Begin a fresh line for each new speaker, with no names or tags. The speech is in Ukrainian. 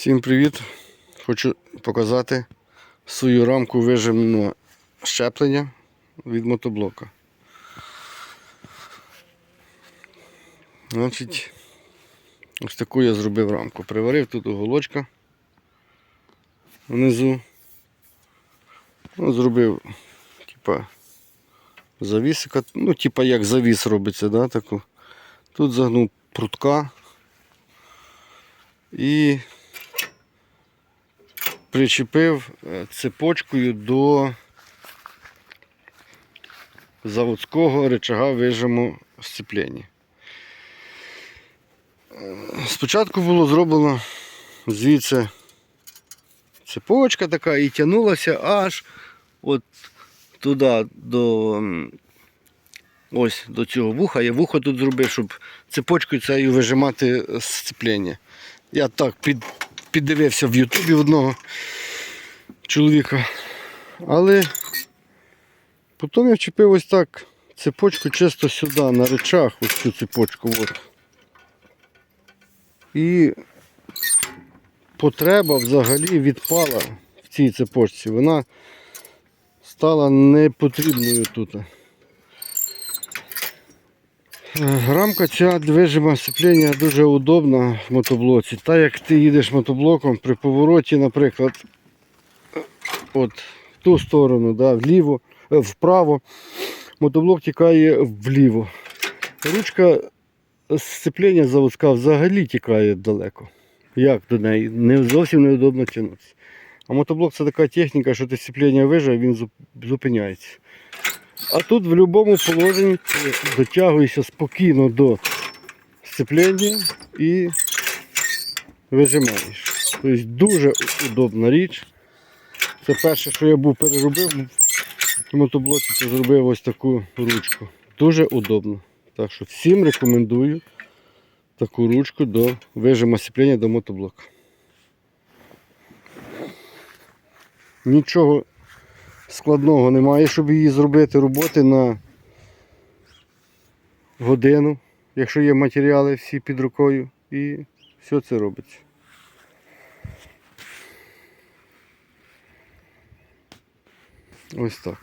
Всім привіт! Хочу показати свою рамку вижимного щеплення від мотоблока. Значить, ось таку я зробив рамку. Приварив тут уголочка внизу. Ну, зробив, типа, завісика, ну, типа як завіс робиться, да, таку. Тут загнув прутка і причепив е, цепочкою до заводського рычага вижиму сцеплення. Е, Спочатку було зроблено звідси цепочка така і тягнулася аж от туди до ось до цього вуха. Я вухо тут зробив, щоб цепочкою цією вижимати сцеплення. Я так під, піддивився в Ютубі одного чоловіка. Але потім я вчепив ось так цепочку чисто сюди, на речах, ось цю цепочку. От. І потреба взагалі відпала в цій цепочці. Вона стала непотрібною тут. Рамка ця движима сцеплення дуже удобна в мотоблоці. Так як ти їдеш мотоблоком при повороті, наприклад, от в ту сторону, да, вліво, е, вправо, мотоблок тікає вліво. Ручка сцеплення заводська взагалі тікає далеко. Як до неї? Не зовсім неудобно тягнутися. А мотоблок це така техніка, що ти сцеплення вижав, він зупиняється. А тут в будь-якому положенні дотягуєшся спокійно до сцеплення і вижимаєш. Тобто дуже удобна річ. Це перше, що я був переробив в мотоблоці, це зробив ось таку ручку. Дуже удобно. Так що всім рекомендую таку ручку до вижима сцеплення до мотоблока. Нічого складного немає, щоб її зробити. Роботи на годину, якщо є матеріали всі під рукою. І все це робиться. Ось так.